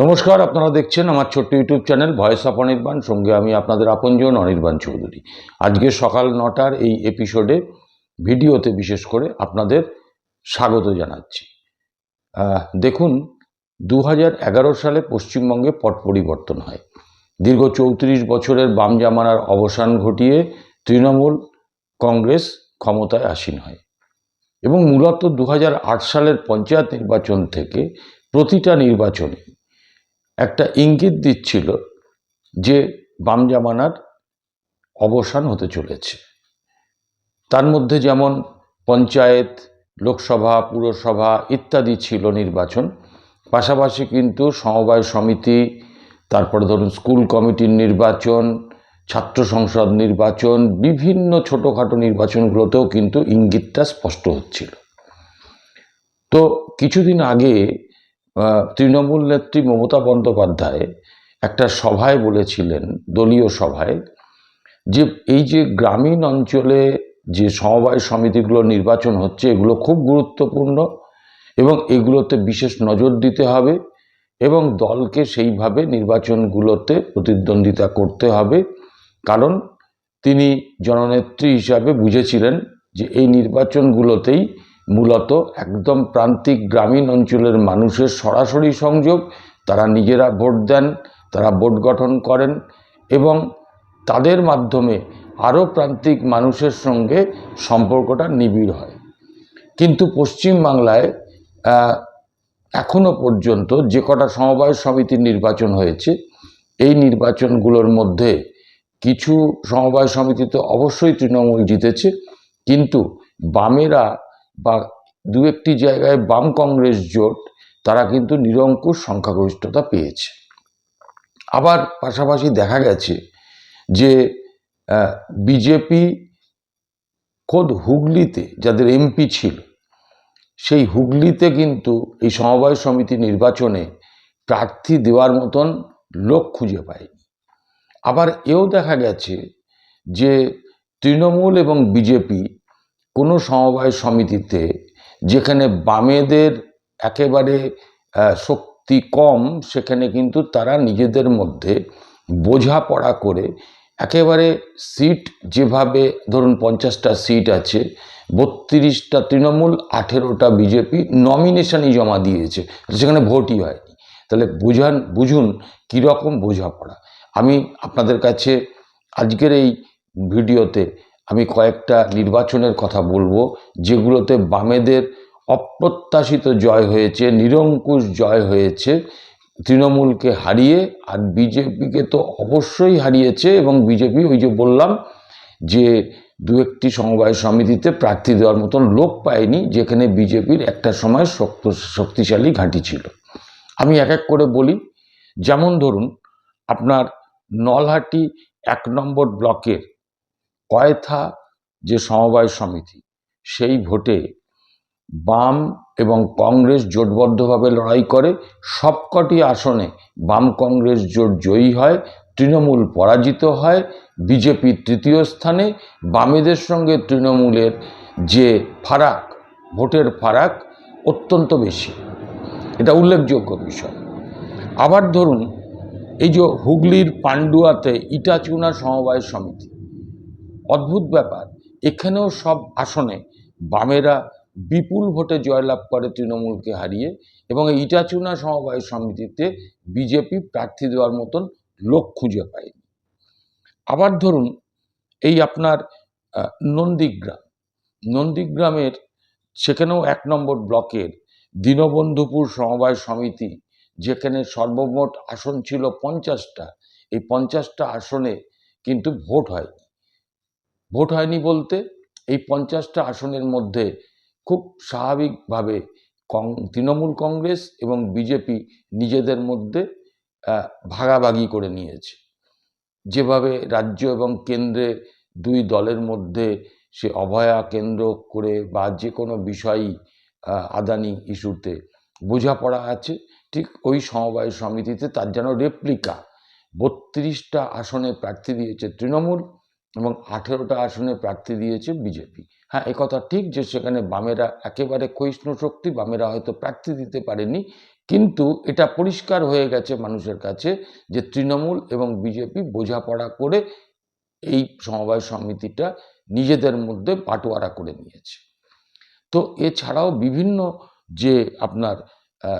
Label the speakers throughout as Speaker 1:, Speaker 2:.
Speaker 1: নমস্কার, আপনারা দেখছেন আমার ছোট্ট YouTube channel voice of Anirban. সঙ্গে আমি আপনাদের আপনজন অনির্বাণ চৌধুরী। আজকে সকাল নটার এই এপিসোডে ভিডিওতে বিশেষ করে আপনাদের স্বাগত জানাচ্ছি। দেখুন দু সালে পশ্চিমবঙ্গে পট পরিবর্তন হয়। দীর্ঘ চৌত্রিশ বছরের বাম জামানার অবসান ঘটিয়ে তৃণমূল কংগ্রেস ক্ষমতায় আসীন হয়। এবং মূলত দু হাজার আট সালের পঞ্চায়েত নির্বাচন থেকে প্রতিটা নির্বাচনে একটা ইঙ্গিত দিচ্ছিল যে বাম জামানার অবসান হতে চলেছে। তার মধ্যে যেমন পঞ্চায়েত, লোকসভা, পুরসভা ইত্যাদি ছিল নির্বাচন, পাশাপাশি কিন্তু সমবায় সমিতি, তারপরে ধরুন স্কুল কমিটির নির্বাচন, ছাত্র সংসদ নির্বাচন, বিভিন্ন ছোটোখাটো নির্বাচনগুলোতেও কিন্তু ইঙ্গিতটা স্পষ্ট হচ্ছিল। তো কিছুদিন আগে তৃণমূল নেত্রী মমতা বন্দ্যোপাধ্যায় একটা সভায় বলেছিলেন, দলীয় সভায়, যে এই যে গ্রামীণ অঞ্চলে যে সমবায় সমিতিগুলো নির্বাচন হচ্ছে, এগুলো খুব গুরুত্বপূর্ণ এবং এগুলোতে বিশেষ নজর দিতে হবে এবং দলকে সেইভাবে নির্বাচনগুলোতে প্রতিদ্বন্দ্বিতা করতে হবে। কারণ তিনি জননেত্রী হিসাবে বুঝেছিলেন যে এই নির্বাচনগুলোতেই মূলত একদম প্রান্তিক গ্রামীণ অঞ্চলের মানুষের সরাসরি সংযোগ তারা নিজেরা ভোট দেন তারা ভোট গঠন করেন এবং তাদের মাধ্যমে আরও প্রান্তিক মানুষের সঙ্গে সম্পর্কটা নিবিড় হয়। কিন্তু পশ্চিমবাংলায় আহ, এখনও পর্যন্ত যে কটা সমবায় সমিতির নির্বাচন হয়েছে এই নির্বাচনগুলোর মধ্যে কিছু সমবায় সমিতিতে অবশ্যই তৃণমূল জিতেছে কিন্তু বামেরা বা দু একটি জায়গায় বাম কংগ্রেস জোট, তারা কিন্তু নিরঙ্কুশ সংখ্যাগরিষ্ঠতা পেয়েছে। আবার পাশাপাশি দেখা গেছে যে বিজেপি খোদ হুগলিতে যাদের এমপি ছিল, সেই হুগলিতে কিন্তু এই সমবায় সমিতি নির্বাচনে প্রার্থী দেওয়ার মতন লোক খুঁজে পায়নি। আবার এও দেখা গেছে যে, তৃণমূল এবং বিজেপি কোনো সমবায় সমিতিতে যেখানে বামেদের একেবারে শক্তি কম, সেখানে কিন্তু তারা নিজেদের মধ্যে বোঝাপড়া করে একেবারে সিট যেভাবে, ধরুন পঞ্চাশটা সিট আছে, বত্রিশটা তৃণমূল, আঠেরোটা বিজেপি নমিনেশনই জমা দিয়েছে, সেখানে ভোটই হয়নি। তাহলে বুঝান, বুঝুন কীরকম বোঝাপড়া। আমি আপনাদের কাছে আজকের এই ভিডিওতে আমি কয়েকটা নির্বাচনের কথা বলব, যেগুলোতে বামেদের অপ্রত্যাশিত জয় হয়েছে, নিরঙ্কুশ জয় হয়েছে, তৃণমূলকে হারিয়ে আর বিজেপিকে তো অবশ্যই হারিয়েছে এবং বিজেপি ওই যে বললাম যে দু একটি সমবায় সমিতিতে প্রার্থী দেওয়ার মতন লোক পায়নি, যেখানে বিজেপির একটা সময় শক্ত, শক্তিশালী ঘাঁটি ছিল। আমি এক এক করে বলি। যেমন ধরুন, আপনার নলহাটি এক নম্বর ব্লকের কয়থা যে সমবায় সমিতি, সেই ভোটে বাম এবং কংগ্রেস জোটবদ্ধভাবে লড়াই করে, সবকটি আসনে বাম কংগ্রেস জোট জয়ী হয়, তৃণমূল পরাজিত হয়, বিজেপি তৃতীয় স্থানে, বামেদের সঙ্গে তৃণমূলের যে ফারাক, ভোটের ফারাক অত্যন্ত বেশি। এটা উল্লেখযোগ্য বিষয়। আবার ধরুন, এই যে হুগলির পান্ডুয়াতে ইটাচুনা সমবায় সমিতি অদ্ভুত ব্যাপার। এখানেও সব আসনে বামেরা বিপুল ভোটে জয়লাভ করে তৃণমূলকে হারিয়ে এবং ইটাচুনা সমবায় সমিতিতে বিজেপি প্রার্থী দেওয়ার মতন লোক খুঁজে পায়নি। আবার ধরুন এই আপনার নন্দীগ্রাম। নন্দীগ্রামের সেখানেও এক নম্বর ব্লকের দীনবন্ধুপুর সমবায় সমিতি, যেখানে সর্বমোট আসন ছিল পঞ্চাশটা, এই পঞ্চাশটা আসনে কিন্তু ভোট হয়নি। ভোট হয়নি বলতে এই পঞ্চাশটা আসনের মধ্যে খুব স্বাভাবিকভাবে কং, তৃণমূল কংগ্রেস এবং বিজেপি নিজেদের মধ্যে ভাগাভাগি করে নিয়েছে। যেভাবে রাজ্য এবং কেন্দ্রে দুই দলের মধ্যে সে অভয়া কেন্দ্র করে বা যে কোনো বিষয়ই আদানি ইস্যুতে বোঝাপড়া আছে, ঠিক ওই সমবায় সমিতিতে তার যেন রেপ্লিকা বত্রিশটা আসনে প্রার্থী দিয়েছে তৃণমূল এবং আঠেরোটা আসনে প্রার্থী দিয়েছে বিজেপি। হ্যাঁ একথা ঠিক যে সেখানে বামেরা একেবারে ক্ষয়িষ্ণু শক্তি, বামেরা হয়তো প্রার্থী দিতে পারেনি, কিন্তু এটা পরিষ্কার হয়ে গেছে মানুষের কাছে যে তৃণমূল এবং বিজেপি বোঝাপড়া করে এই সমবায় সমিতিটা নিজেদের মধ্যে বাটোয়ারা করে নিয়েছে। তো এছাড়াও বিভিন্ন যে আপনার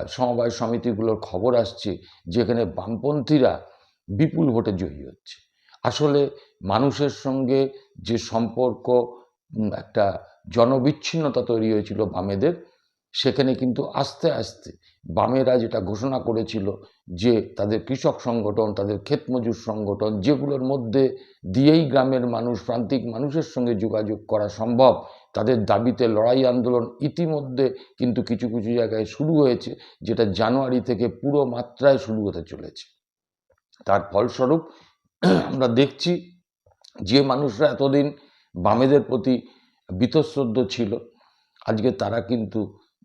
Speaker 1: সমবায় সমিতিগুলোর খবর আসছে, যেখানে বামপন্থীরা বিপুল ভোটে জয়ী হচ্ছে। আসলে মানুষের সঙ্গে যে সম্পর্ক একটা জনবিচ্ছিন্নতা তৈরি হয়েছিল বামেদের, সেখানে কিন্তু আস্তে আস্তে বামেরা যেটা ঘোষণা করেছিল যে তাদের কৃষক সংগঠন, তাদের ক্ষেত মজুর সংগঠন যেগুলোর মধ্যে দিয়েই গ্রামের মানুষ, প্রান্তিক মানুষের সঙ্গে যোগাযোগ করা সম্ভব, তাদের দাবিতে লড়াই আন্দোলন ইতিমধ্যে কিন্তু কিছু কিছু জায়গায় শুরু হয়েছে, যেটা জানুয়ারি থেকে পুরো মাত্রায় শুরু হতে চলেছে। তার ফলস্বরূপ আমরা দেখছি যে মানুষরা এতদিন বামেদের প্রতি বীতশ্রদ্ধ ছিল। আজকে তারা কিন্তু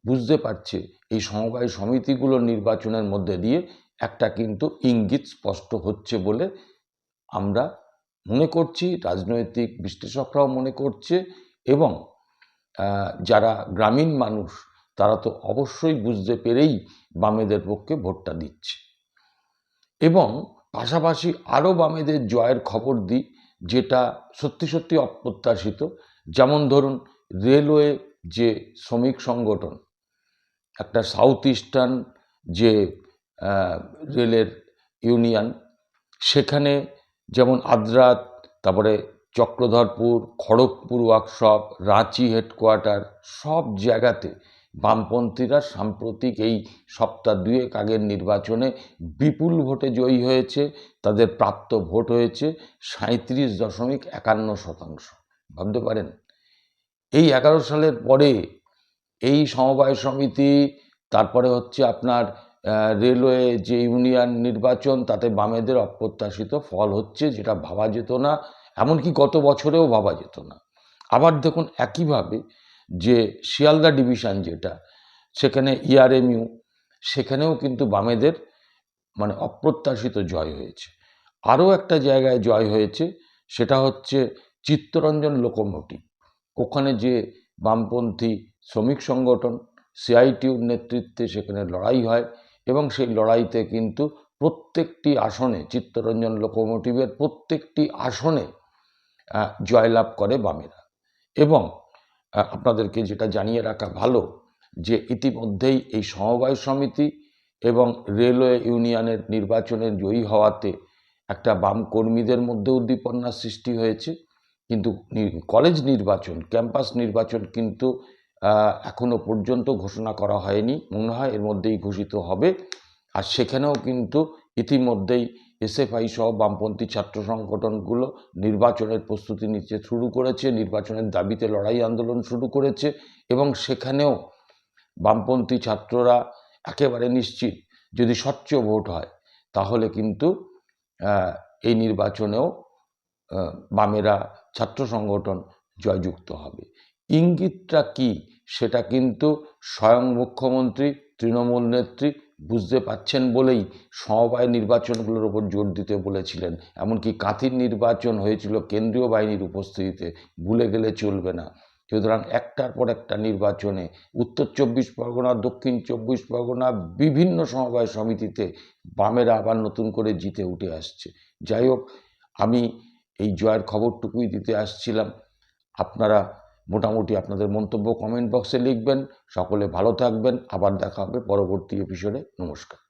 Speaker 1: বুঝতে পারছে এই সমবায় সমিতিগুলোর নির্বাচনের মধ্যে দিয়ে একটা কিন্তু ইঙ্গিত স্পষ্ট হচ্ছে বলে আমরা মনে করছি, রাজনৈতিক বিশ্লেষকরাও মনে করছে এবং যারা গ্রামীণ মানুষ তারা তো অবশ্যই বুঝতে পেরেই বামেদের পক্ষে ভোটটা দিচ্ছে। এবং পাশাপাশি আরও বামেদের জয়ের খবর দিই, যেটা সত্যি সত্যি অপ্রত্যাশিত। যেমন ধরুন, রেলওয়ে যে শ্রমিক সংগঠন, একটা সাউথ ইস্টার্ন যে রেলের ইউনিয়ন, সেখানে যেমন আদ্রাত, তারপরে চক্রধরপুর, খড়গপুর ওয়ার্কশপ, রাঁচি হেডকোয়ার্টার, সব জায়গাতে বামপন্থীরা সাম্প্রতিক এই সপ্তাহ দুয়েক আগের নির্বাচনে বিপুল ভোটে জয়ী হয়েছে, তাদের প্রাপ্ত ভোট হয়েছে সাঁত্রিশ দশমিক একান্ন শতাংশ। ভাবতে পারেন, এই এগারো সালের পরে এই সমবায় সমিতি, তারপরে হচ্ছে আপনার রেলওয়ে যে ইউনিয়ন নির্বাচন, তাতে বামেদের অপ্রত্যাশিত ফল হচ্ছে যেটা ভাবা যেত না, এমনকি গত বছরেও ভাবা যেত না। আবার দেখুন, একইভাবে যে শিয়ালদা ডিভিশন যেটা, সেখানে ইআরএমইউ সেখানেও কিন্তু বামেদের মানে অপ্রত্যাশিত জয় হয়েছে। আরও একটা জায়গায় জয় হয়েছে, সেটা হচ্ছে চিত্তরঞ্জন লোকোমোটিভ। ওখানে যে বামপন্থী শ্রমিক সংগঠন সিআইটিউর নেতৃত্বে সেখানে লড়াই হয় এবং সেই লড়াইতে কিন্তু প্রত্যেকটি আসনে চিত্তরঞ্জন লোকোমোটিভের প্রত্যেকটি আসনে জয়লাভ করে বামেরা। এবং আপনাদেরকে যেটা জানিয়ে রাখা ভালো যে ইতিমধ্যেই এই সমবায় সমিতি এবং রেলওয়ে ইউনিয়নের নির্বাচনে জয়ী হওয়াতে একটা বাম কর্মীদের মধ্যে উদ্দীপনার সৃষ্টি হয়েছে। কিন্তু কলেজ নির্বাচন, ক্যাম্পাস নির্বাচন কিন্তু এখনও পর্যন্ত ঘোষণা করা হয়নি। মনে হয় এর মধ্যেই ঘোষিত হবে। আর সেখানেও কিন্তু ইতিমধ্যেই এসএফআই সহ বামপন্থী ছাত্র সংগঠনগুলো নির্বাচনের প্রস্তুতি নিতে শুরু করেছে, নির্বাচনের দাবিতে লড়াই আন্দোলন শুরু করেছে এবং সেখানেও বামপন্থী ছাত্ররা একেবারে নিশ্চিত যদি স্বচ্ছ ভোট হয়, তাহলে কিন্তু এই নির্বাচনেও বামেরা ছাত্র সংগঠন জয়যুক্ত হবে। ইঙ্গিতটা কি? সেটা কিন্তু স্বয়ং মুখ্যমন্ত্রী, তৃণমূল নেত্রী বুঝতে পাচ্ছেন বলেই সমবায় নির্বাচনগুলোর ওপর জোর দিতে বলেছিলেন। এমনকি কাঁথির নির্বাচন হয়েছিল কেন্দ্রীয় বাহিনীর উপস্থিতিতে, ভুলে গেলে চলবে না। সুতরাং একটার পর একটা নির্বাচনে উত্তর চব্বিশ পরগনা, দক্ষিণ চব্বিশ পরগনা বিভিন্ন সমবায় সমিতিতে বামেরা আবার নতুন করে জিতে উঠে আসছে। যাই হোক, আমি এই জয়ের খবরটুকুই দিতে আসছিলাম। আপনারা মোটামুটি আপনাদের মন্তব্য কমেন্ট বক্সে লিখবেন। সকলে ভালো থাকবেন। আবার দেখা হবে পরবর্তী এপিসোডে নমস্কার।